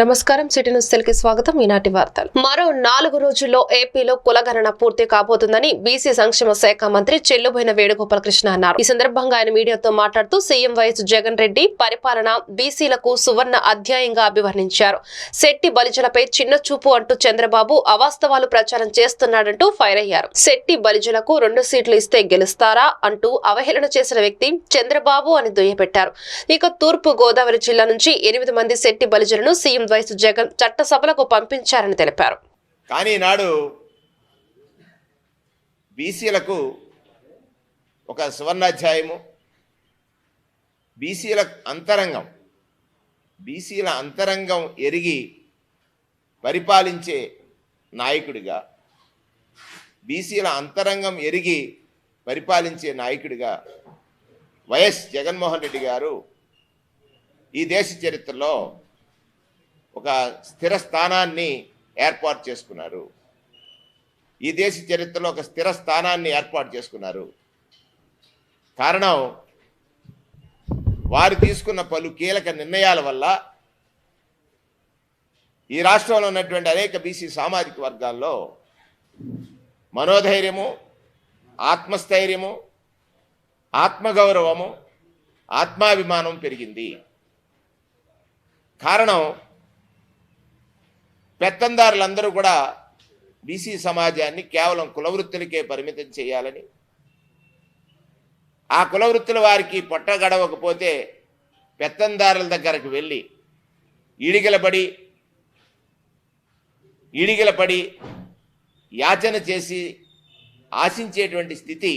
నమస్కారం. City news Telugu స్వాగతం. ఈనాటి వార్తలు. మరో నాలుగు రోజుల్లో ఏపీలో కులగణన పూర్తి కాబోతుందని బీసీ సంక్షేమ శాఖ మంత్రి చెల్లుబోయిన వేణుగోపాలకృష్ణ అన్నారు. ఈ సందర్భంగా ఆయన మీడియాతో మాట్లాడుతూ సీఎం వైఎస్ జగన్ రెడ్డి పరిపాలన బీసీలకు సువర్ణ అధ్యాయంగా అభివర్ణించారు. శెట్టి బలిజలపై చిన్న చూపు అంటూ చంద్రబాబు అవాస్తవాలు ప్రచారం చేస్తున్నాడంటూ ఫైర్ అయ్యారు. శెట్టి బలిజలకు రెండు సీట్లు ఇస్తే గెలుస్తారా అంటూ అవహేళన చేసిన వ్యక్తి చంద్రబాబు అని దుయ్యబెట్టారు. ఇక తూర్పు గోదావరి జిల్లా నుంచి ఎనిమిది మంది శెట్టి బలిజలను సీఎం వైఎస్ జగన్ చట్టసభలకు పంపించారని తెలిపారు. కానీ నాడు బీసీలకు ఒక సువర్ణాధ్యాయము బీసీల అంతరంగం బీసీల అంతరంగం ఎరిగి పరిపాలించే నాయకుడిగా బీసీల అంతరంగం ఎరిగి పరిపాలించే నాయకుడిగా వైఎస్ జగన్మోహన్ రెడ్డి గారు ఈ దేశ చరిత్రలో ఒక స్థిర స్థానాన్ని ఏర్పాటు చేసుకున్నారు. ఈ దేశ చరిత్రలో ఒక స్థిర స్థానాన్ని ఏర్పాటు చేసుకున్నారు. కారణం వారు తీసుకున్న పలు కీలక నిర్ణయాల వల్ల ఈ రాష్ట్రంలో ఉన్నటువంటి అనేక బీసీ సామాజిక వర్గాల్లో మనోధైర్యము ఆత్మస్థైర్యము ఆత్మగౌరవము ఆత్మాభిమానం పెరిగింది. కారణం పెత్తందారులందరూ కూడా బీసీ సమాజాన్ని కేవలం కులవృత్తులకే పరిమితం చేయాలని ఆ కులవృత్తుల వారికి పొట్ట గడవకపోతే పెత్తందారుల దగ్గరకు వెళ్ళి ఈడిగలబడి ఈడిగలపడి యాచన చేసి ఆశించేటువంటి స్థితి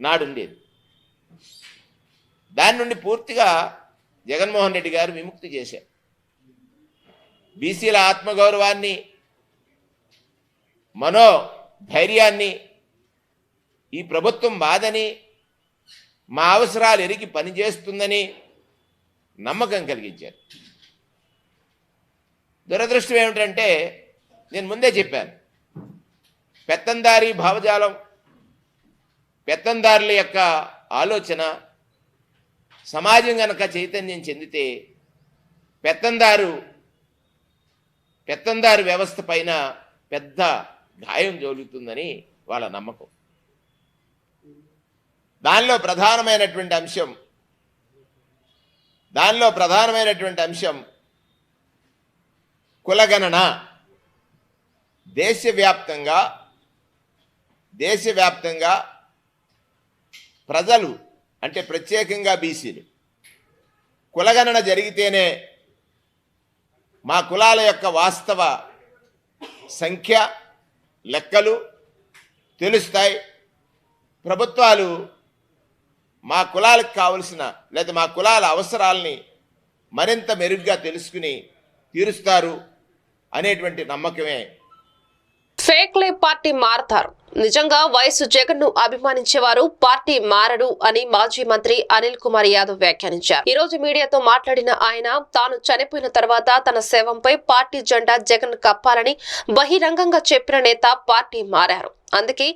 నాడుండేది. దాని నుండి పూర్తిగా జగన్మోహన్ రెడ్డి గారు విముక్తి చేశారు. బీసీల ఆత్మగౌరవాన్ని మనో ధైర్యాన్ని ఈ ప్రభుత్వం బాధని మా అవసరాలు ఎరిగి పనిచేస్తుందని నమ్మకం కలిగించారు. దురదృష్టం ఏమిటంటే నేను ముందే చెప్పాను పెత్తందారి భావజాలం పెత్తందారుల యొక్క ఆలోచన సమాజం గనక చైతన్యం చెందితే పెత్తందారు పెత్తందారు వ్యవస్థ పైన పెద్ద గాయం జోలుతుందని వాళ్ళ నమ్మకం. దానిలో ప్రధానమైనటువంటి అంశం దానిలో ప్రధానమైనటువంటి అంశం కులగణన. దేశవ్యాప్తంగా దేశవ్యాప్తంగా ప్రజలు అంటే ప్రత్యేకంగా బీసీలు కులగణన జరిగితేనే మా కులాల యొక్క వాస్తవ సంఖ్య లెక్కలు తెలుస్తాయి. ప్రభుత్వాలు మా కులాలకు కావలసిన లేదా మా కులాల అవసరాలని మరింత మెరుగ్గా తెలుసుకుని తీరుస్తారు అనేటువంటి నమ్మకమే ఫేక్లే పార్టీ మారతారు. నిజంగా వయసు జగన్ను అభిమానించేవారు పార్టీ మారడు అని మాజీ మంత్రి అనిల్ కుమార్ యాదవ్ వ్యాఖ్యానించారు. ఈ రోజు మీడియాతో మాట్లాడిన ఆయన తాను చనిపోయిన తర్వాత తన శవంపై పార్టీ జెండా జగన్ కప్పాలని బహిరంగంగా చెప్పిన నేత పార్టీ మారారు. అందుకే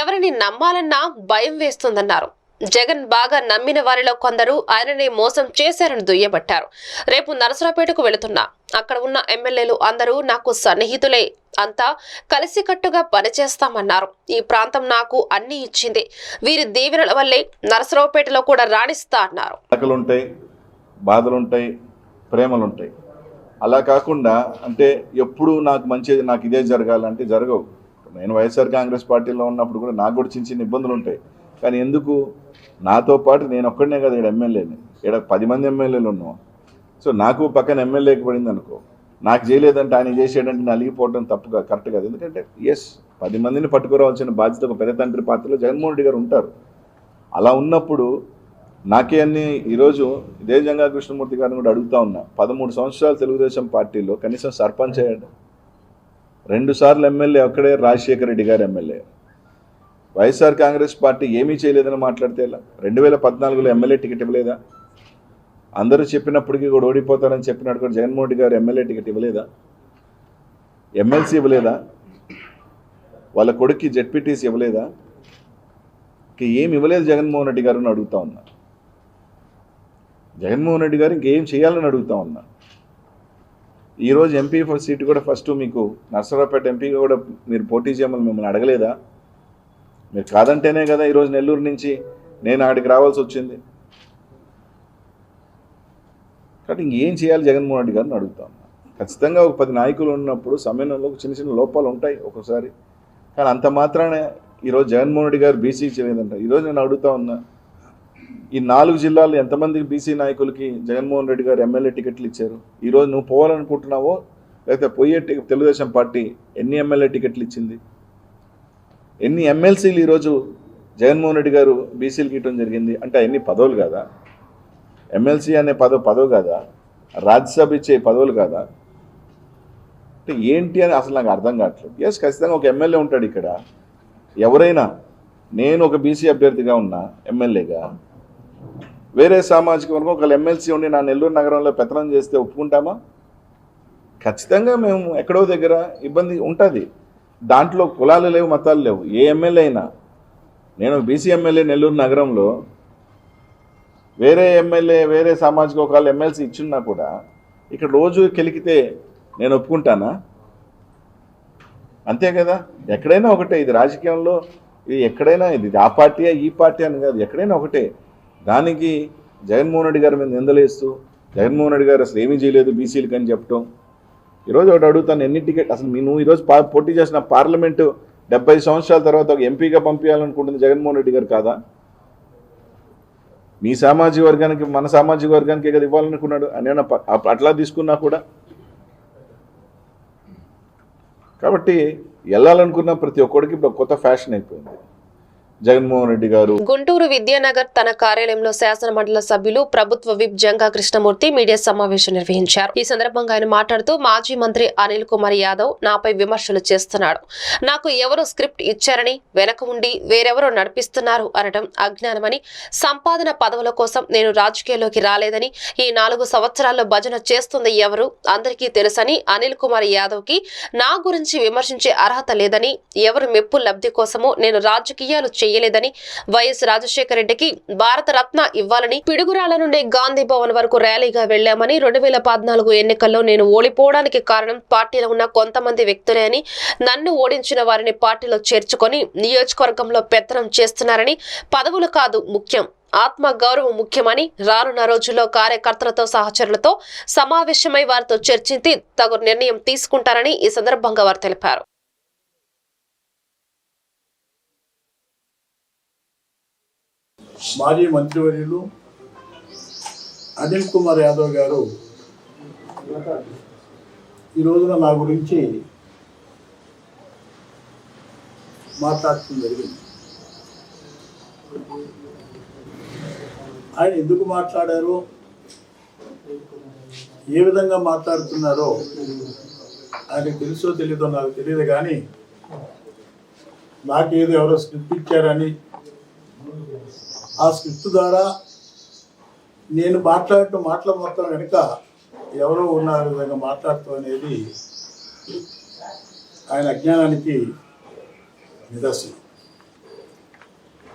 ఎవరిని నమ్మాలన్నా భయం వేస్తుందన్నారు. జగన్ బాగా నమ్మిన వారిలో కొందరు ఆయననే మోసం చేశారని దుయ్యబట్టారు. రేపు నరసరావుపేటకు వెళుతున్నా. అక్కడ ఉన్న ఎమ్మెల్యేలు అందరూ నాకు సన్నిహితులే. అంతా కలిసికట్టుగా పనిచేస్తామన్నారు. ఈ ప్రాంతం నాకు అన్ని ఇచ్చింది. వీరి దీవెనల వల్లే నరసరావుపేటలో కూడా రాణిస్తా అన్నారు. బాధలుంటాయి ప్రేమలుంటాయి. ప్రేమలు ఉంటాయి అలా కాకుండా అంటే ఎప్పుడు నాకు మంచిది నాకు ఇదే జరగాలంటే జరగవు. నేను వైఎస్ఆర్ కాంగ్రెస్ పార్టీలో ఉన్నప్పుడు కూడా నాకు కూడా చిన్న చిన్న ఇబ్బందులు ఉంటాయి కానీ ఎందుకు? నాతో పాటు నేను ఒక్కడనే కదా ఇక్కడ ఎమ్మెల్యేని. ఇక్కడ పది మంది ఎమ్మెల్యేలు ఉన్నాం. సో నాకు పక్కన ఎమ్మెల్యేకి పడింది అనుకో. నాకు చేయలేదంటే ఆయన చేసేయడంటే నేను అలిగిపోవడం తప్పుగా కరెక్ట్ కాదు. ఎందుకంటే ఎస్ పది మందిని పట్టుకురావాల్సిన బాధ్యత ఒక పెద్ద తండ్రి పాత్రలో జగన్మోహన్ రెడ్డి గారు ఉంటారు. అలా ఉన్నప్పుడు నాకే అన్ని ఈరోజు ఇదే జంగా కృష్ణమూర్తి గారిని కూడా అడుగుతా ఉన్నా. పదమూడు సంవత్సరాలు తెలుగుదేశం పార్టీలో కనీసం సర్పంచ్ అయ్యాడు. రెండు సార్లు ఎమ్మెల్యే ఒక్కడే రాజశేఖర రెడ్డి గారు ఎమ్మెల్యే. వైఎస్ఆర్ కాంగ్రెస్ పార్టీ ఏమీ చేయలేదని మాట్లాడితే ఎలా? రెండు వేల పద్నాలుగులో ఎమ్మెల్యే టికెట్ ఇవ్వలేదా? అందరూ చెప్పినప్పటికీ కూడా ఓడిపోతారని చెప్పినట్టు కూడా జగన్మోహన్ రెడ్డి గారు ఎమ్మెల్యే టికెట్ ఇవ్వలేదా? ఎమ్మెల్సీ ఇవ్వలేదా? వాళ్ళ కొడుక్కి జెడ్పీటీసీ ఇవ్వలేదా? ఏమి ఇవ్వలేదు జగన్మోహన్ రెడ్డి గారు అని అడుగుతా ఉన్నా. జగన్మోహన్ రెడ్డి గారు ఇంకేం చేయాలని అడుగుతా ఉన్నా. ఈరోజు ఎంపీ సీట్ కూడా ఫస్ట్ మీకు నర్సరావుపేట ఎంపీ కూడా మీరు పోటీ చేయమని మిమ్మల్ని అడగలేదా? మీరు కాదంటేనే కదా ఈరోజు నెల్లూరు నుంచి నేను ఆడికి రావాల్సి వచ్చింది. కాబట్టి ఇంకేం చేయాలి? జగన్మోహన్ రెడ్డి గారిని అడుగుతాం. ఖచ్చితంగా ఒక పది నాయకులు ఉన్నప్పుడు సమయంలో చిన్న చిన్న లోపాలు ఉంటాయి ఒక్కోసారి. కానీ అంత మాత్రమే ఈరోజు జగన్మోహన్ రెడ్డి గారు బీసీ చేయలేదంట. ఈరోజు నేను అడుగుతా ఉన్నా ఈ నాలుగు జిల్లాలు ఎంతమందికి బీసీ నాయకులకి జగన్మోహన్ రెడ్డి గారు ఎమ్మెల్యే టికెట్లు ఇచ్చారు? ఈరోజు నువ్వు పోవాలనుకుంటున్నావో లేకపోతే పోయే తెలుగుదేశం పార్టీ ఎన్ని ఎమ్మెల్యే టికెట్లు ఇచ్చింది? ఎన్ని ఎమ్మెల్సీలు ఈరోజు జగన్మోహన్ రెడ్డి గారు బీసీలకు ఇవ్వడం జరిగింది? అంటే అన్ని పదవులు కాదా? ఎమ్మెల్సీ అనే పదవి పదవి కాదా? రాజ్యసభ ఇచ్చే పదవులు కాదా? అంటే ఏంటి అని అసలు నాకు అర్థం కావట్లేదు. ఎస్ ఖచ్చితంగా ఒక ఎమ్మెల్యే ఉంటాడు ఇక్కడ. ఎవరైనా నేను ఒక బీసీ అభ్యర్థిగా ఉన్నా ఎమ్మెల్యేగా వేరే సామాజిక వర్గం ఒకవేళ ఎమ్మెల్సీ ఉండి నా నెల్లూరు నగరంలో పెత్తనం చేస్తే ఒప్పుకుంటామా? ఖచ్చితంగా మేము ఎక్కడో దగ్గర ఇబ్బంది ఉంటుంది. దాంట్లో కులాలు లేవు మతాలు లేవు. ఏ ఎమ్మెల్యే అయినా. నేను బీసీ ఎమ్మెల్యే నెల్లూరు నగరంలో వేరే ఎమ్మెల్యే వేరే సామాజిక వర్గాలు ఎమ్మెల్సీ ఇచ్చున్నా కూడా ఇక్కడ రోజు కెలికితే నేను ఒప్పుకుంటానా? అంతే కదా? ఎక్కడైనా ఒకటే. ఇది రాజకీయంలో ఇది ఎక్కడైనా ఇది ఆ పార్టీ ఈ పార్టీ అని కాదు. ఎక్కడైనా ఒకటే. దానికి జగన్మోహన్ రెడ్డి గారి మీద నిందలేస్తూ జగన్మోహన్ రెడ్డి గారు అసలు ఏమీ చేయలేదు బీసీలకు అని చెప్పటం. ఈరోజు ఒకటి అడుగుతాను ఎన్ని టికెట్ అసలు మీ నువ్వు ఈరోజు పా పోటీ చేసిన పార్లమెంటు డెబ్బై సంవత్సరాల తర్వాత ఒక ఎంపీగా పంపించాలనుకుంటుంది జగన్మోహన్ రెడ్డి గారు కాదా? మీ సామాజిక వర్గానికి మన సామాజిక వర్గానికి కదా ఇవ్వాలనుకున్నాడు? అని అట్లా తీసుకున్నా కూడా? కాబట్టి వెళ్ళాలనుకున్న ప్రతి ఒక్కడికి ఇప్పుడు కొత్త ఫ్యాషన్ అయిపోయింది. జగన్మోహన్ రెడ్డి గారు. గుంటూరు విద్యానగర్ తన కార్యాలయంలో శాసన మండలి సభ్యులు ప్రభుత్వ విప్ జంగా కృష్ణమూర్తి మీడియా సమావేశం నిర్వహించారు. ఈ సందర్భంగా ఆయన మాట్లాడుతూ మాజీ మంత్రి అనిల్ కుమార్ యాదవ్ నాపై విమర్శలు చేస్తున్నాడు. నాకు ఎవరో స్క్రిప్ట్ ఇచ్చారని వెనక ఉండి వేరెవరో నడిపిస్తున్నారు అనడం అజ్ఞానమని సంపాదన పదవుల కోసం నేను రాజకీయాల్లోకి రాలేదని ఈ నాలుగు సంవత్సరాల్లో భజన చేస్తుంది ఎవరు? అందరికీ తెలుసని అనిల్ కుమార్ యాదవ్కి నా గురించి విమర్శించే అర్హత లేదని ఎవరు మెప్పు లబ్ధి కోసమో నేను రాజకీయాలు చేయలేదని వైఎస్ రాజశేఖర రెడ్డికి భారత రత్న ఇవ్వాలని పిడుగురాల నుండి గాంధీ భవన్ వరకు ర్యాలీగా వెళ్ళామని రెండు వేల పద్నాలుగు ఎన్నికల్లో నేను ఓడిపోవడానికి కారణం పార్టీలో ఉన్న కొంతమంది వ్యక్తులే అని నన్ను ఓడించిన వారిని పార్టీలో చేర్చుకొని నియోజకవర్గంలో పెత్తనం చేస్తున్నారని పదవులు కాదు ముఖ్యం. ఆత్మ గౌరవం ముఖ్యమని రానున్న రోజుల్లో కార్యకర్తలతో సహచరులతో సమావేశమై వారితో చర్చించి తగు నిర్ణయం తీసుకుంటారని ఈ సందర్భంగా వారు తెలిపారు. మాజీ మంత్రివర్యులు అనిల్ కుమార్ యాదవ్ గారు ఈ రోజున నా గురించి మాట్లాడటం జరిగింది. ఆయన ఎందుకు మాట్లాడారు? ఏ విధంగా మాట్లాడుతున్నారో ఆయనకు తెలుసో తెలీదో నాకు తెలియదు కానీ నాకేదో ఎవరో స్క్రిప్ట్ ఇచ్చారని ఆ స్క్రిప్ట్ ద్వారా నేను మాట్లాడిన మాటల మొత్తం వెనుక ఎవరో ఉన్నారు విధంగా మాట్లాడటం అనేది ఆయన అజ్ఞానానికి నిదర్శనం.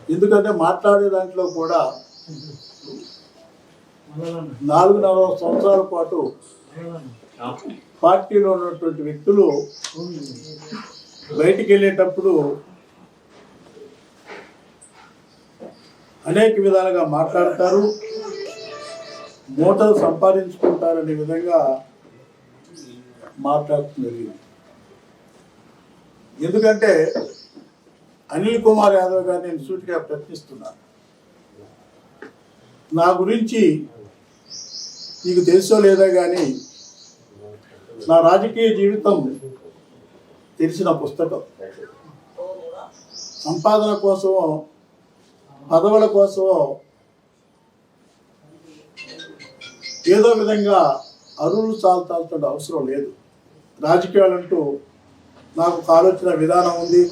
ఎందుకంటే మాట్లాడే దాంట్లో కూడా నాలుగున్నర సంవత్సరాల పాటు పార్టీలో ఉన్నటువంటి వ్యక్తులు బయటికి వెళ్ళేటప్పుడు అనేక విధాలుగా మాట్లాడతారు మూటలు సంపాదించుకుంటారనే విధంగా మాట్లాడుతుంది ఎందుకంటే అనిల్ కుమార్ యాదవ్ గారిని నేను సూటిగా ప్రశ్నిస్తున్నాను. నా గురించి నీకు తెలుసో లేదో కానీ నా రాజకీయ జీవితం తెలిసిన పుస్తకం. సంపాదన కోసం పదవుల కోసం ఏదో విధంగా అరువులు చాల్తాల్సిన అవసరం లేదు. రాజకీయాలంటూ నాకు ఒక ఆలోచన విధానం ఉంది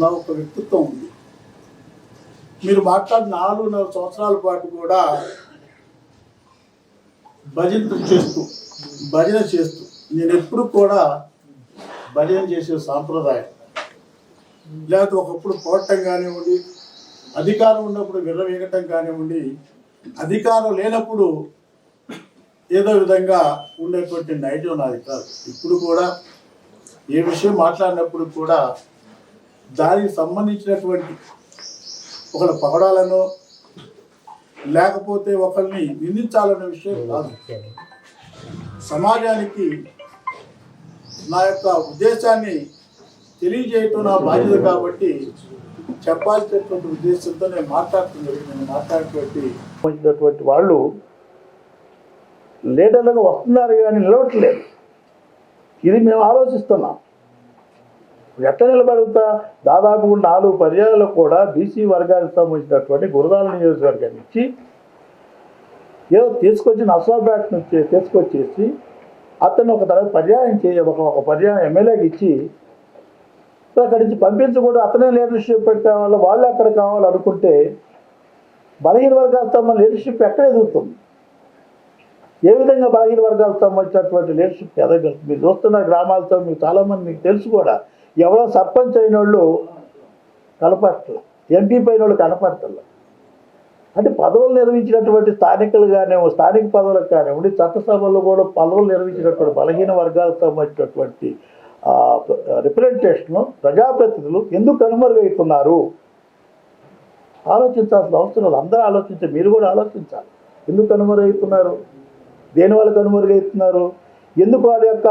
నా ఒక వ్యక్తిత్వం ఉంది. మీరు మాట్లాడిన నాలుగున్నర సంవత్సరాల పాటు కూడా భజన చేస్తూ భజన చేస్తూ నేను ఎప్పుడు కూడా భజన చేసే సాంప్రదాయం. లేకపోతే ఒకప్పుడు పోవటం కానివ్వండి అధికారం ఉన్నప్పుడు విర్రవీగటం కానివ్వండి అధికారం లేనప్పుడు ఏదో విధంగా ఉండేటువంటి నైజం నాది కాదు. ఇప్పుడు కూడా ఏ విషయం మాట్లాడినప్పుడు కూడా దానికి సంబంధించినటువంటి ఒకళ్ళ పగడాలను లేకపోతే ఒకరిని నిందించాలనే విషయం కాదు. సమాజానికి నా యొక్క ఉద్దేశాన్ని తెలియజేయటం నా బాధ్యత కాబట్టి చెప్పాల్సినటువంటి ఉద్దేశంతో నేను మాట్లాడుతున్నది నేను మాట్లాడేటువంటి వాళ్ళు లీడర్లుగా వస్తున్నారు కానీ నిలవట్లేదు ఇది మేము ఆలోచిస్తున్నాం. ఎట్లా నిలబడుతా? దాదాపు నాలుగు పర్యాలు కూడా బీసీ వర్గానికి సంబంధించినటువంటి గురదాల నియోజకవర్గం నుంచి ఏదో తీసుకొచ్చి నర్సాపేట నుంచి తీసుకొచ్చేసి అతను ఒక తర్వాత పర్యాయం చేయ ఒక ఒక పర్యాయం ఎమ్మెల్యేకి ఇచ్చి అక్కడి నుంచి పంపించకూడదు అతనే లీడర్షిప్ కావాలి వాళ్ళు ఎక్కడ కావాలనుకుంటే బలహీన వర్గాలతో మన లీడర్షిప్ ఎక్కడ ఎదుగుతుంది? ఏ విధంగా బలహీన వర్గాలతో వచ్చినటువంటి లీడర్షిప్ ఎదగలుగుతుంది మీరు చూస్తున్న గ్రామాలతో మీకు చాలామంది మీకు తెలుసు కూడా ఎవరో సర్పంచ్ అయిన వాళ్ళు కనపడట్ల. ఎంపీ పైన వాళ్ళు కనపడటం అంటే పదవులు నిర్వహించినటువంటి స్థానికులు కానివ్వండి స్థానిక పదవులకు కానివ్వండి చట్టసభలో కూడా పదవులు నిర్వహించినటువంటి బలహీన వర్గాలకు సంబంధించినటువంటి రిప్రజెంటేషన్ ప్రజాప్రతినిధులు ఎందుకు కనుమరుగవుతున్నారు ఆలోచించాల్సిన అవసరం లేదు. అందరూ ఆలోచించారు మీరు కూడా ఆలోచించాలి. ఎందుకు కనుమరుగవుతున్నారు దేని వల్ల కనుమరుగవుతున్నారు ఎందుకు వాళ్ళ యొక్క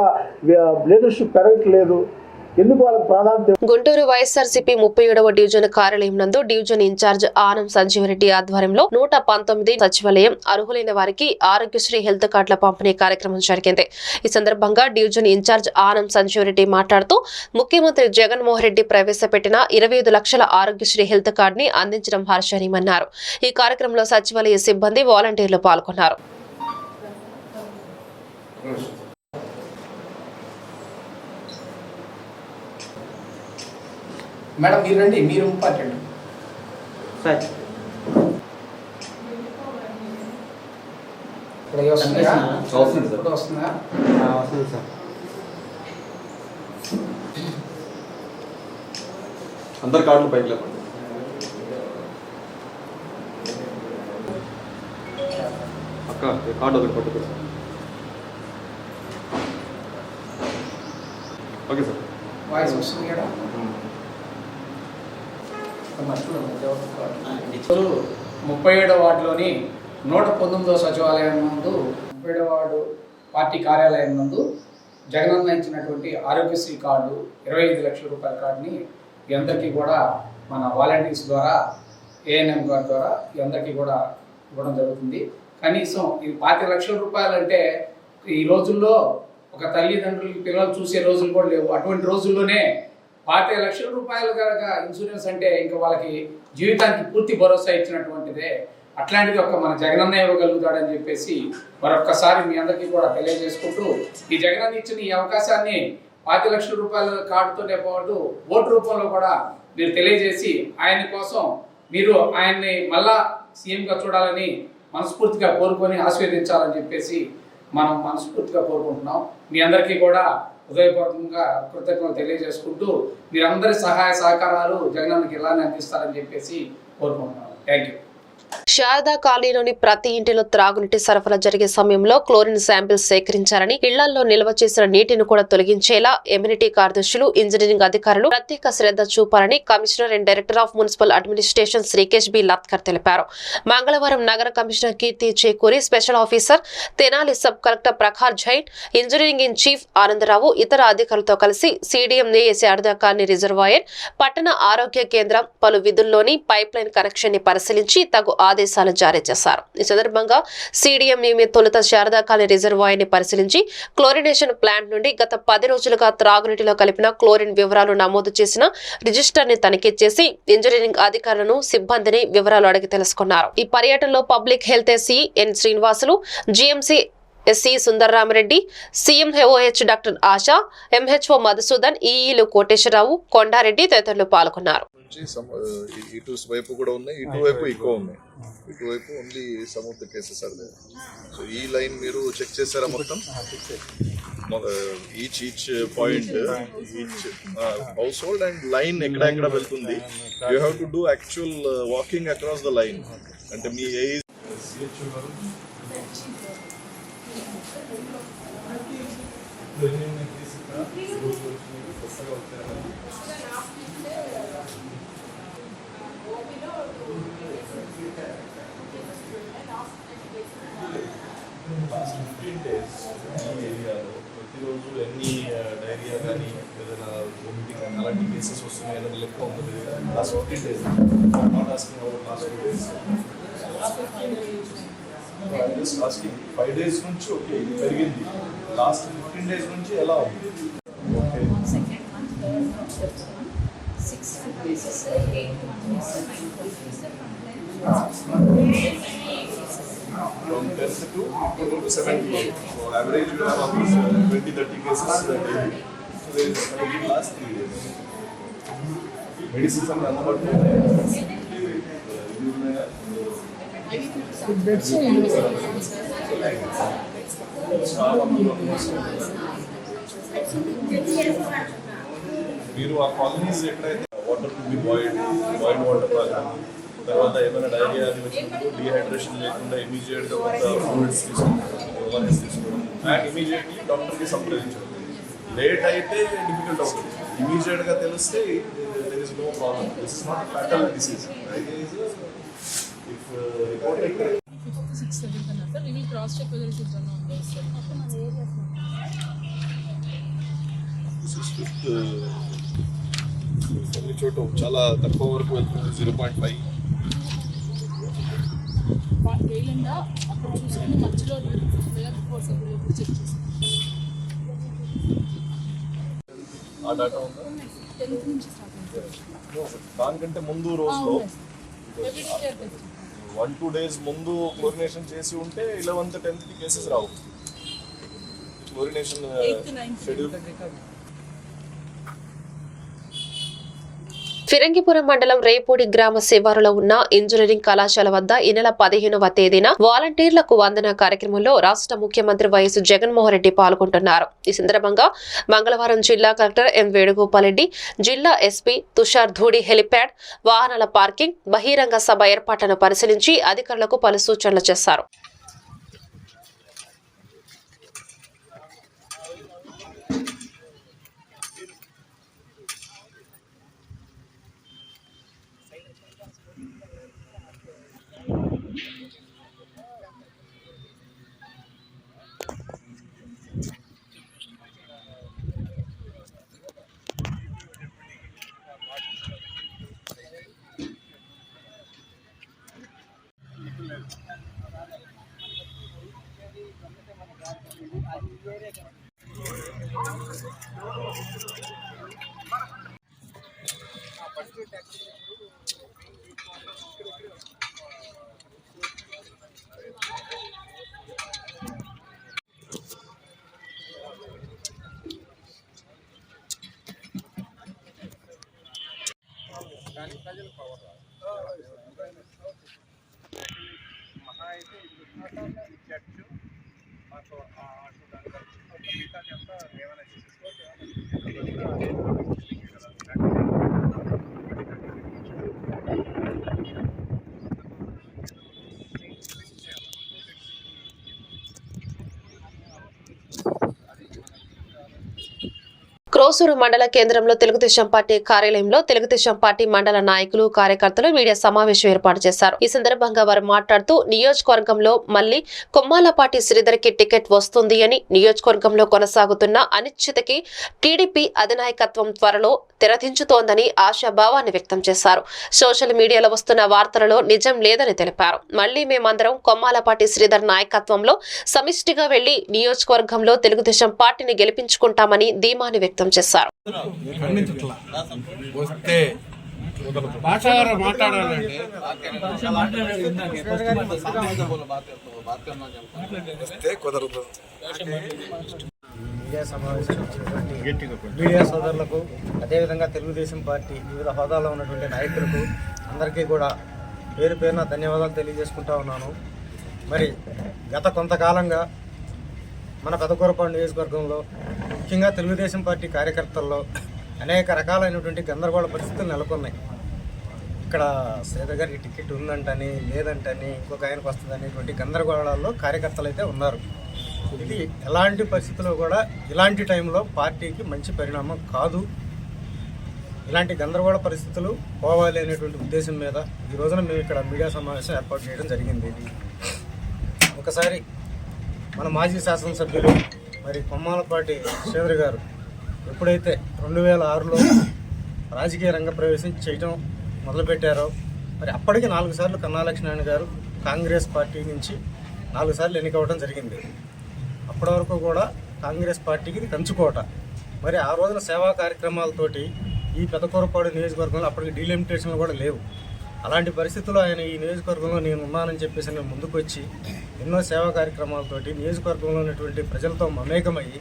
లీడర్షిప్ పెరగట్లేదు? ఎందుకు వాళ్ళకి ప్రాధాన్యత గుంటూరు వైఎస్ఆర్సీపీ ముప్పై ఏడవ డివిజన్ కార్యాలయం నందు డివిజన్ ఇన్ఛార్జ్ ఆనం సంజీవరెడ్డి ఆధ్వర్యంలో నూట పంతొమ్మిది సచివాలయం అర్హులైన వారికి ఆరోగ్యశ్రీ హెల్త్ కార్డుల పంపిణీ కార్యక్రమం జరిగింది. ఈ సందర్భంగా డివిజన్ ఇన్ఛార్జ్ ఆనం సంజీవరెడ్డి మాట్లాడుతూ ముఖ్యమంత్రి జగన్మోహన్ రెడ్డి ప్రవేశపెట్టిన ఇరవై ఐదు లక్షల ఆరోగ్యశ్రీ హెల్త్ కార్డుని అందించడం హర్షణీయమన్నారు ఈ కార్యక్రమంలో సచివాలయ సిబ్బంది వాలంటీర్లు పాల్గొన్నారు. మేడం మీరు రండి మీరు ఇంపార్టెంట్ సార్. వస్తున్నాయా వస్తుంది. ఇప్పుడు వస్తుందా? ఆ, వస్తుంది సార్. అందరు కార్డులు పైకి లేపండి. అక్క కార్డు ఒకటి పట్టుకో. Sir okay sir. వాయిస్ వస్తుంది కదా? ఇప్పుడు ముప్పై ఏడవ వార్డులోని నూట పంతొమ్మిదో సచివాలయం నందు ముప్పై ఏడవ వార్డు పార్టీ కార్యాలయం నందు జగనన్న ఇచ్చినటువంటి ఆరోగ్యశ్రీ కార్డు ఇరవై ఐదు లక్షల రూపాయల కార్డుని ఈ అందరికీ కూడా మన వాలంటీర్స్ ద్వారా ఏఎన్ఎం గారి ద్వారా ఈ అందరికీ కూడా ఇవ్వడం జరుగుతుంది. కనీసం ఇది పాతిక లక్షల రూపాయలు అంటే ఈ రోజుల్లో ఒక తల్లిదండ్రులకి పిల్లలు చూసే రోజులు కూడా లేవు. అటువంటి రోజుల్లోనే పాతిక లక్షల రూపాయలు కనుక ఇన్సూరెన్స్ అంటే ఇంకా వాళ్ళకి జీవితానికి పూర్తి భరోసా ఇచ్చినటువంటిదే అట్లాంటిది ఒక మన జగనన్న ఇవ్వగలుగుతాడని చెప్పేసి మరొక్కసారి మీ అందరికీ కూడా తెలియజేసుకుంటూ ఈ జగనన్న ఇచ్చిన ఈ అవకాశాన్ని పాతి లక్షల రూపాయల కార్డుతోనే పాటు ఓటు రూపంలో కూడా మీరు తెలియజేసి ఆయన కోసం మీరు ఆయన్ని మళ్ళా సీఎంగా చూడాలని మనస్ఫూర్తిగా కోరుకొని ఆశీర్వదించాలని చెప్పేసి మనం మనస్ఫూర్తిగా కోరుకుంటున్నాం. మీ అందరికీ కూడా హృదయపూర్వకంగా కృతజ్ఞతలు తెలియజేసుకుంటూ మీరందరి సహాయ సహకారాలు జగనన్నకి ఇలానే అందిస్తారని చెప్పేసి కోరుకుంటున్నాను. థ్యాంక్ యూ శారదా కాలనీలోని ప్రతి ఇంటిలో త్రాగునీటి సరఫరా జరిగే సమయంలో క్లోరిన్ శాంపిల్స్ సేకరించాలని ఇళ్ళలో నిల్వ చేసిన నీటిని కూడా తొలగించేలా ఎమ్యూనిటీ కార్యదర్శులు ఇంజనీరింగ్ అధికారులు ప్రత్యేక శ్రద్ధ చూపాలని commissioner and director of municipal administration Srikesh B. Latkar తెలిపారు. మంగళవారం నగర commissioner Keerthi Chekuri special officer Tenali sub collector Prakhar Jain engineering in chief Anandarao ఇతర అధికారులతో కలిసి సీడీఎం శారదా కాలనీ రిజర్వాయర్ పట్టణ ఆరోగ్య కేంద్రం పలు విధుల్లోని పైప్ లైన్ కనెక్షన్ని పరిశీలించి తగు ఆదేశాలు జారీ చేశారు. ఈ సందర్భంగా సీడీఎం నియమిత తొలుత శారదా రిజర్వాయర్ని పరిశీలించి క్లోరినేషన్ ప్లాంట్ నుండి గత పది రోజులుగా త్రాగునీటిలో కలిపిన క్లోరిన్ వివరాలు నమోదు చేసిన రిజిస్టర్ని తనిఖీ చేసి ఇంజనీరింగ్ అధికారులను సిబ్బందిని వివరాలు అడిగి తెలుసుకున్నారు. ఈ పర్యటనలో public health SE N Srinivasulu GMC SC Sundararamareddy CMOH doctor Asha MHO Madhusudan ఈఈలు Koteswararao Kondareddy తదితరులు పాల్గొన్నారు. ఇటు వైపు కూడా ఉన్నాయి ఇటువైపు ఎక్కువ ఉన్నాయి. ఇటువైపు only some of the cases are there so ఈ లైన్ మీరు చెక్ చేశారా మొత్తం? Each each point each household and line ఎక్కడ ఎక్కడ వెళ్తుంది? You have to do actual walking across the line అంటే మీ ఏజ్ లాస్ట్ ఫిఫ్టీన్ డేస్ ఈ ఏరియాలో ప్రతిరోజు ఎన్ని డైరియా కానీ ఏదైనా వొమిటింగ్ కానీ అలాంటి కేసెస్ వస్తున్నాయి అనేది లెక్క ఉంటుంది last fifteen days not asking our last two days just asking five days నుంచి ఓకే ఇది పెరిగింది. లాస్ట్ ఫిఫ్టీన్ డేస్ నుంచి ఎలా ఉంది okay second one, third one, fifth one, sixth cases, eighth one is ninth one is complaint. from 10th to ఇప్పుడు to 78. So average you have almost uh, 20, 30 cases a day. So there is uh, last three days. Medicines and అందుబాటులో ఉన్నాయా? ఇవి ఉన్నాయా? మీరు ఆ colonies ఎక్కడైతే water to be boiled boiled water తాగాలి తర్వాత ఏమైనా డైరియా అని వచ్చినప్పుడు డిహైడ్రేషన్ లేకుండా ఇమీడియట్గా కొంత ఫ్లూయిడ్స్ తీసుకోవడం తీసుకోవడం అండ్ ఇమీడియట్లీ డాక్టర్కి సంప్రదించడం. లేట్ అయితే డిఫికల్ట్ అవుతుంది. ఇమీడియట్గా తెలిస్తే there is no problem this is not fatal disease if report sixth seventh అన్నారు. Sir reveal cross check done on those sir కొన్ని చోట చాలా తక్కువ వరకు వెళ్తుంది జీరో పాయింట్ ఫైవ్ వేలంగా అక్కడ చూసుకుని మధ్యలో లేదా బిఫోర్ సార్ ఎప్పుడు చెక్ చేస్తాం ఆ డాటా ఉందా? టెన్త్ నుంచి స్టార్ట్ అయింది సార్ దానికంటే ముందు రోజులో టెస్ట్ వన్ టూ డేస్ ముందు క్లోరినేషన్ చేసి ఉంటే ఇలెవెన్త్ టెన్త్కి కేసెస్ రావు. Chlorination eighth ninth schedule Phirangipuram మండలం రేపూడి గ్రామ శివారులో ఉన్న ఇంజనీరింగ్ కళాశాల వద్ద ఈ నెల పదిహేనవ తేదీన వాలంటీర్లకు వందన కార్యక్రమంలో రాష్ట్ర ముఖ్యమంత్రి వైఎస్ జగన్మోహన్ రెడ్డి పాల్గొంటున్నారు. ఈ సందర్భంగా మంగళవారం జిల్లా కలెక్టర్ ఎం వేణుగోపాల్ రెడ్డి జిల్లా ఎస్పీ తుషార్ ధూడి హెలిప్యాడ్ వాహనాల పార్కింగ్ బహిరంగ సభ ఏర్పాట్లను పరిశీలించి అధికారులకు పలు సూచనలు చేశారు. আছে క్రోసూరు మండల కేంద్రంలో తెలుగుదేశం పార్టీ కార్యాలయంలో తెలుగుదేశం పార్టీ మండల నాయకులు కార్యకర్తలు మీడియా సమావేశం ఏర్పాటు చేశారు. ఈ సందర్భంగా వారు మాట్లాడుతూ నియోజకవర్గంలో మళ్ళీ కొమ్మాలపాటి శ్రీధర్కి టికెట్ వస్తుంది అని నియోజకవర్గంలో కొనసాగుతున్న అనిశ్చితకి టీడీపీ అధినాయకత్వం త్వరలో తెరదించుతోందని ఆశాభావాన్ని వ్యక్తం చేశారు. సోషల్ మీడియాలో వస్తున్న వార్తలలో నిజం లేదని తెలిపారు. మళ్ళీ మేమందరం కొమ్మాలపాటి శ్రీధర్ నాయకత్వంలో సమిష్టిగా వెళ్ళి నియోజకవర్గంలో తెలుగుదేశం పార్టీని గెలిపించుకుంటామని ధీమాని వ్యక్తం చేశారు మీడియా సమావేశం మీడియా సోదరులకు అదేవిధంగా తెలుగుదేశం పార్టీ వివిధ హోదాలో ఉన్నటువంటి నాయకులకు అందరికీ కూడా పేరు పేరున ధన్యవాదాలు తెలియజేసుకుంటా ఉన్నాను. మరి గత కొంతకాలంగా మన పెదకూరపాడు నియోజకవర్గంలో ముఖ్యంగా తెలుగుదేశం పార్టీ కార్యకర్తల్లో అనేక రకాలైనటువంటి గందరగోళ పరిస్థితులు నెలకొన్నాయి. ఇక్కడ శ్రీధర్ గారికి టికెట్ ఉందంటని లేదంటని ఇంకొక ఆయనకు వస్తుంది అనేటువంటి గందరగోళాల్లో కార్యకర్తలు అయితే ఉన్నారు. ఇది ఎలాంటి పరిస్థితుల్లో కూడా ఇలాంటి టైంలో పార్టీకి మంచి పరిణామం కాదు. ఇలాంటి గందరగోళ పరిస్థితులు పోవాలి అనేటువంటి ఉద్దేశం మీద ఈ రోజున మేము ఇక్కడ మీడియా సమావేశం ఏర్పాటు చేయడం జరిగింది. ఒకసారి మన మాజీ శాసనసభ్యులు మరి కొమ్మాలపాటి శ్రీధర్ గారు ఎప్పుడైతే రెండు వేల ఆరులో రాజకీయ రంగ ప్రవేశం చేయటం మొదలుపెట్టారో మరి అప్పటికి నాలుగు సార్లు కన్నాలక్ష్మీనారాయణ గారు కాంగ్రెస్ పార్టీ నుంచి నాలుగు సార్లు ఎన్నికవడం జరిగింది. అప్పటి వరకు కూడా కాంగ్రెస్ పార్టీకి ఇది కంచుకోట మరి ఆ రోజున సేవా కార్యక్రమాలతోటి ఈ పెదకూరపాడు నియోజకవర్గంలో అప్పటికి డీలిమిటేషన్లు కూడా లేవు. అలాంటి పరిస్థితుల్లో ఆయన ఈ నియోజకవర్గంలో నేను ఉన్నానని చెప్పేసి నేను ముందుకు వచ్చి ఎన్నో సేవా కార్యక్రమాలతోటి నియోజకవర్గంలో ఉన్నటువంటి ప్రజలతో మమేకమయ్యి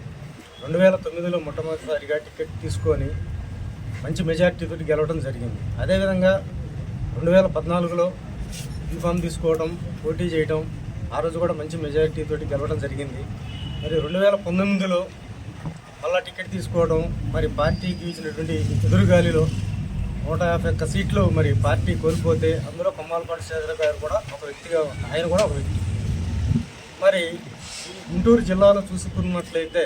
రెండు వేల తొమ్మిదిలో మొట్టమొదటిసారిగా టికెట్ తీసుకొని మంచి మెజార్టీతో గెలవడం జరిగింది. అదేవిధంగా రెండు వేల పద్నాలుగులో బీఫామ్ తీసుకోవడం పోటీ చేయడం ఆ రోజు కూడా మంచి మెజారిటీ తోటి గెలవడం జరిగింది. మరి రెండు వేల పంతొమ్మిదిలో మళ్ళా టికెట్ తీసుకోవడం మరి పార్టీకి ఇచ్చినటువంటి ఎదురుగాలిలో నూట యాభై ఒక్క సీట్లు మరి పార్టీ కోల్పోతే అందులో కొమ్మాలపాటి శ్రీధర్ గారు కూడా ఒక వ్యక్తిగా ఆయన కూడా ఒక వ్యక్తి. మరి ఈ గుంటూరు జిల్లాలో చూసుకున్నట్లయితే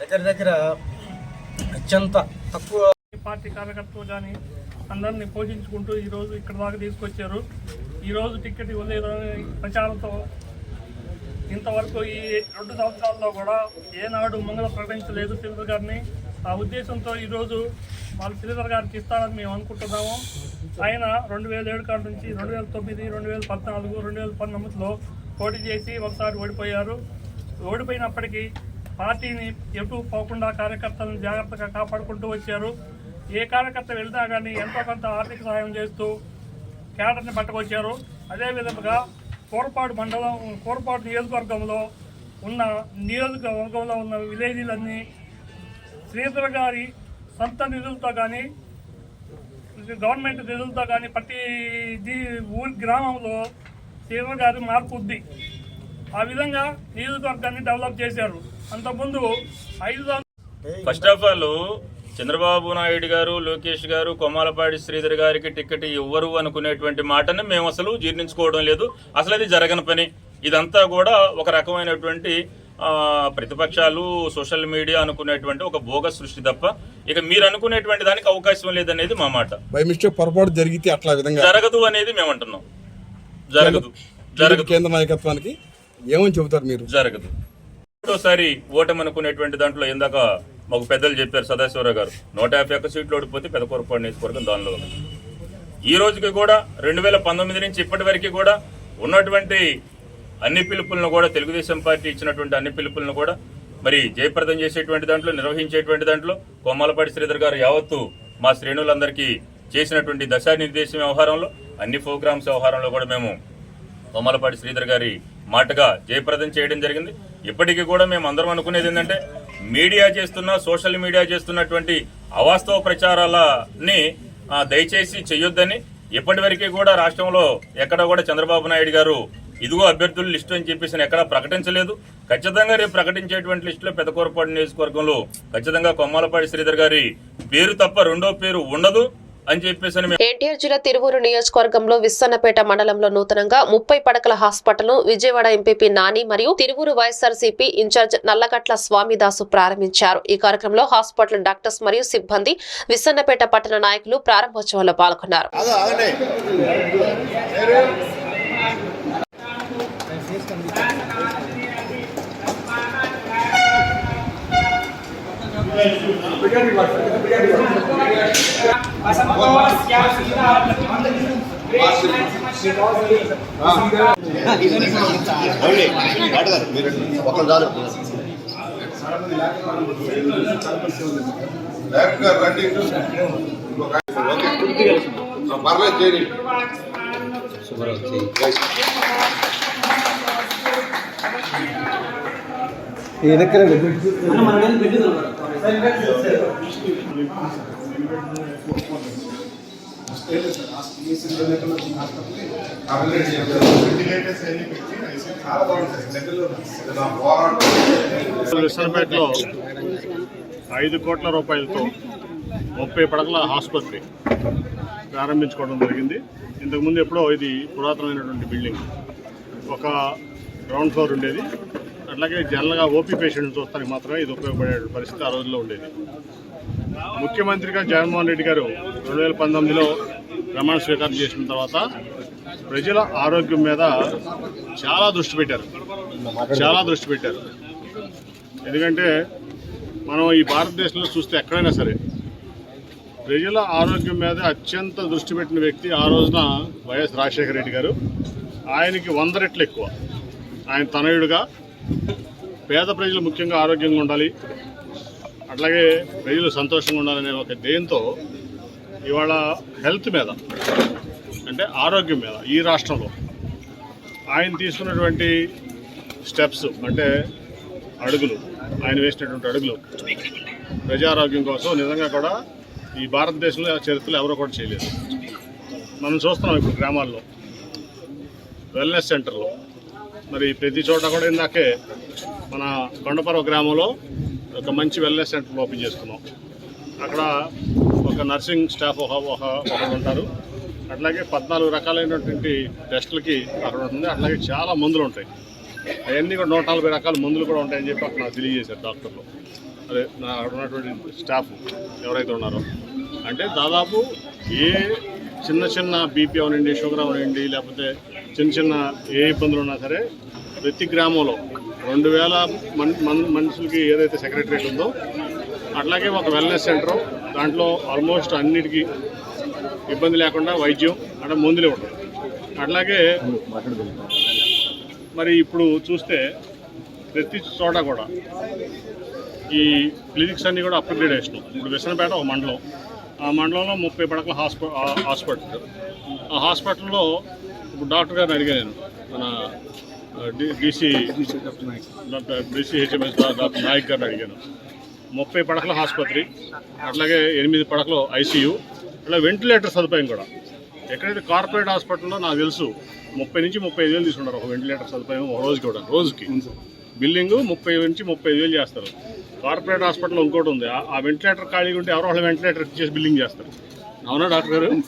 దగ్గర దగ్గర అత్యంత తక్కువ పార్టీ కార్యకర్తలు కానీ అందరినీ పోషించుకుంటూ ఈరోజు ఇక్కడ దాకా తీసుకొచ్చారు. ఈరోజు టికెట్ ఇవ్వలేదని ప్రచారంతో ఇంతవరకు ఈ రెండు సంవత్సరాల్లో కూడా ఏనాడు మంగళ ప్రకటించలేదు శ్రీధర్ గారిని. ఆ ఉద్దేశంతో ఈరోజు వాళ్ళు శ్రీధర్ గారికి ఇస్తారని మేము అనుకుంటున్నాము. ఆయన రెండు వేల ఏడు కాడ నుంచి రెండు వేల తొమ్మిది రెండు వేల పద్నాలుగు రెండు వేల పంతొమ్మిదిలో పోటీ చేసి ఒకసారి ఓడిపోయారు. ఓడిపోయినప్పటికీ పార్టీని ఎటు పోకుండా కార్యకర్తలను జాగ్రత్తగా కాపాడుకుంటూ వచ్చారు. ఏ కార్యకర్త వెళ్తా కానీ ఎంతో కొంత ఆర్థిక సహాయం చేస్తూ కేడర్ని పట్టుకొచ్చారు. అదేవిధంగా కోరపాడు మండలం కోరపాడు నియోజకవర్గంలో ఉన్న నియోజకవర్గంలో ఉన్న విలేజీలన్నీ శ్రీధర్ గారి సొంత నిధులతో కానీ గవర్నమెంట్ నిధులతో కానీ ప్రతి ఊరి గ్రామంలో శ్రీధర్ గారి మార్పు ఉంది. ఆ విధంగా నియోజకవర్గాన్ని డెవలప్ చేశారు. అంతకుముందు ఐదు first of all Chandrababu Naidu garu Lokesh garu Kommalapati Sridhar గారికి టికెట్ ఇవ్వరు అనుకునేటువంటి మాటని మేము అసలు జీర్ణించుకోవడం లేదు. అసలు అది జరగని పని. ఇదంతా కూడా ఒక రకమైనటువంటి ప్రతిపక్షాలు సోషల్ మీడియా అనుకునేటువంటి ఒక భోగ సృష్టి తప్ప ఇక మీరు అనుకునేటువంటి దానికి అవకాశం లేదనేది మా మాట. బై మిస్టేక్ పొరపాటు జరిగితే అట్లా విధంగా జరగదు అనేది మేము అంటున్నాం. జరగదు. జరగదు. కేంద్ర నాయకత్వానికి ఏమని చెబుతారు మీరు? జరగదు. ఒకటోసారి ఓటమి అనుకునేటువంటి దాంట్లో ఇందాక మాకు పెద్దలు చెప్పారు సదాశివరావు గారు. నూట యాభై ఒక్క సీట్లు ఓడిపోతే పెదకూరపాడు నియోజకవర్గం దానిలో ఈ రోజుకి కూడా రెండు వేల పంతొమ్మిది నుంచి ఇప్పటి వరకు కూడా ఉన్నటువంటి అన్ని పిలుపులను కూడా తెలుగుదేశం పార్టీ ఇచ్చినటువంటి అన్ని పిలుపులను కూడా మరి జయప్రదం చేసేటువంటి దాంట్లో నిర్వహించేటువంటి దాంట్లో కొమ్మలపాటి శ్రీధర్ గారు యావత్తు మా శ్రేణులందరికీ చేసినటువంటి దశానిర్దేశం వ్యవహారంలో అన్ని ప్రోగ్రామ్స్ వ్యవహారంలో కూడా మేము కొమ్మలపాటి శ్రీధర్ గారి మాటగా జయప్రదం చేయడం జరిగింది. ఇప్పటికీ కూడా మేము అందరం అనుకునేది ఏంటంటే మీడియా చేస్తున్న సోషల్ మీడియా చేస్తున్నటువంటి అవాస్తవ ప్రచారాలని దయచేసి చెయ్యొద్దని ఇప్పటివరకు కూడా రాష్ట్రంలో ఎక్కడ కూడా చంద్రబాబు నాయుడు గారు ఇదిగో అభ్యర్థుల లిస్టు అని చెప్పేసి ఎక్కడా ప్రకటించలేదు. ఖచ్చితంగా రేపు ప్రకటించేటువంటి లిస్టులో పెదకూరపాడు నియోజకవర్గంలో ఖచ్చితంగా కొమ్మాలపాటి శ్రీధర్ గారి పేరు తప్ప రెండో పేరు ఉండదు ఎన్టీఆర్ జిల్లా తిరువూరు నియోజకవర్గంలో విస్సన్నపేట మండలంలో నూతనంగా ముప్పై పడకల హాస్పిటల్ విజయవాడ ఎంపీపీ నాని మరియు తిరువూరు వైఎస్ఆర్సీపీ ఇన్ఛార్జ్ నల్లగట్ల స్వామిదాసు ప్రారంభించారు. ఈ కార్యక్రమంలో హాస్పిటల్ డాక్టర్స్ మరియు సిబ్బంది విస్సన్నపేట పట్టణ నాయకులు ప్రారంభోత్సవంలో పాల్గొన్నారు. పర్లేదు చేయండి శుభ్రం చేయి ఎక్కడ విశాఖపేటలో ఐదు కోట్ల రూపాయలతో ముప్పై పడకల ఆసుపత్రి ప్రారంభించుకోవడం జరిగింది. ఇంతకుముందు ఎప్పుడో ఇది పురాతనమైనటువంటి బిల్డింగ్. ఒక గ్రౌండ్ ఫ్లోర్ ఉండేది. అట్లాగే జనరల్గా ఓపీ పేషెంట్ చూస్తానికి మాత్రమే ఇది ఉపయోగపడే పరిస్థితి ఆ రోజుల్లో ఉండేది. ముఖ్యమంత్రిగా జగన్మోహన్ రెడ్డి గారు రెండు వేల పంతొమ్మిదిలో ప్రమాణ స్వీకారం చేసిన తర్వాత ప్రజల ఆరోగ్యం మీద చాలా దృష్టి పెట్టారు. చాలా దృష్టి పెట్టారు. ఎందుకంటే మనం ఈ భారతదేశంలో చూస్తే ఎక్కడైనా సరే ప్రజల ఆరోగ్యం మీద అత్యంత దృష్టి పెట్టిన వ్యక్తి ఆ రోజున వైఎస్ రాజశేఖర రెడ్డి గారు. ఆయనకి వంద రెట్లు ఎక్కువ. ఆయన తనయుడుగా పేద ప్రజలు ముఖ్యంగా ఆరోగ్యంగా ఉండాలి. అట్లాగే ప్రజలు సంతోషంగా ఉండాలనే ఒక ధ్యేయంతో ఇవాళ హెల్త్ మీద అంటే ఆరోగ్యం మీద ఈ రాష్ట్రంలో ఆయన తీసుకున్నటువంటి స్టెప్స్ అంటే అడుగులు ఆయన వేసినటువంటి అడుగులు ప్రజారోగ్యం కోసం నిజంగా కూడా ఈ భారతదేశంలో చరిత్రలో ఎవరో కూడా చేయలేదు. మనం చూస్తున్నాం ఇప్పుడు గ్రామాల్లో వెల్నెస్ సెంటర్లో మరి ప్రతి చోట కూడా ఇందాకే మన కొండపర్వ గ్రామంలో ఒక మంచి వెల్నెస్ సెంటర్ ఓపెన్ చేసుకున్నాం. అక్కడ ఒక నర్సింగ్ స్టాఫ్ ఒక ఒక ఒకరు ఉంటారు. అట్లాగే పద్నాలుగు రకాలైనటువంటి టెస్టులకి అక్కడ ఉంటుంది. అట్లాగే చాలా మందులు ఉంటాయి. అవన్నీ కూడా నూట నలభై రకాల మందులు కూడా ఉంటాయని చెప్పి అక్కడ నాకు తెలియజేశారు డాక్టర్లు. అదే నా అక్కడ ఉన్నటువంటి స్టాఫ్ ఎవరైతే ఉన్నారో. అంటే దాదాపు ఏ చిన్న చిన్న బీపీ అవనండి షుగర్ అవనండి లేకపోతే చిన్న చిన్న ఏ ఇబ్బందులు ఉన్నా సరే ప్రతి గ్రామంలో రెండు వేల మన్ మన్ మనుషులకి ఏదైతే సెక్రటరేట్ ఉందో అట్లాగే ఒక వెల్నెస్ సెంటర్ దాంట్లో ఆల్మోస్ట్ అన్నిటికీ ఇబ్బంది లేకుండా వైద్యం అంటే మందులు ఇవ్వడం అట్లాగే మరి ఇప్పుడు చూస్తే ప్రతి చోట కూడా ఈ క్లినిక్స్ అన్నీ కూడా అప్గ్రేడ్ చేసినాం ఇప్పుడు విసనపేట ఒక మండలం ఆ మండలంలో ముప్పై పడకల హాస్ప హాస్పిటల్. ఆ హాస్పిటల్లో ఇప్పుడు డాక్టర్ గారిని అడిగాను నేను. మన DC doctor DCHMS doctor Nayak గారిని అడిగాను. ముప్పై పడకల ఆసుపత్రి అట్లాగే ఎనిమిది పడకలు ఐసీయూ అట్లా వెంటిలేటర్ సదుపాయం కూడా. ఎక్కడైతే కార్పొరేట్ హాస్పిటల్లో నాకు తెలుసు ముప్పై నుంచి ముప్పై ఐదు వేలు తీసుకుంటారు ఒక వెంటిలేటర్ సదుపాయం ఒక రోజుకి కూడా రోజుకి. బిల్లింగ్ ముప్పై నుంచి ముప్పై ఐదు వేలు చేస్తారు. కార్పొరేట్ హాస్పిటల్ ఇంకోటి ఉంది ఆ- వెంటిలేటర్ ఖాళీగా ఉంటే ఎవరో వాళ్ళు వెంటిలేటర్ ఇచ్చేసి బిల్లింగ్ చేస్తారు. అవునా డాక్టర్ గారు?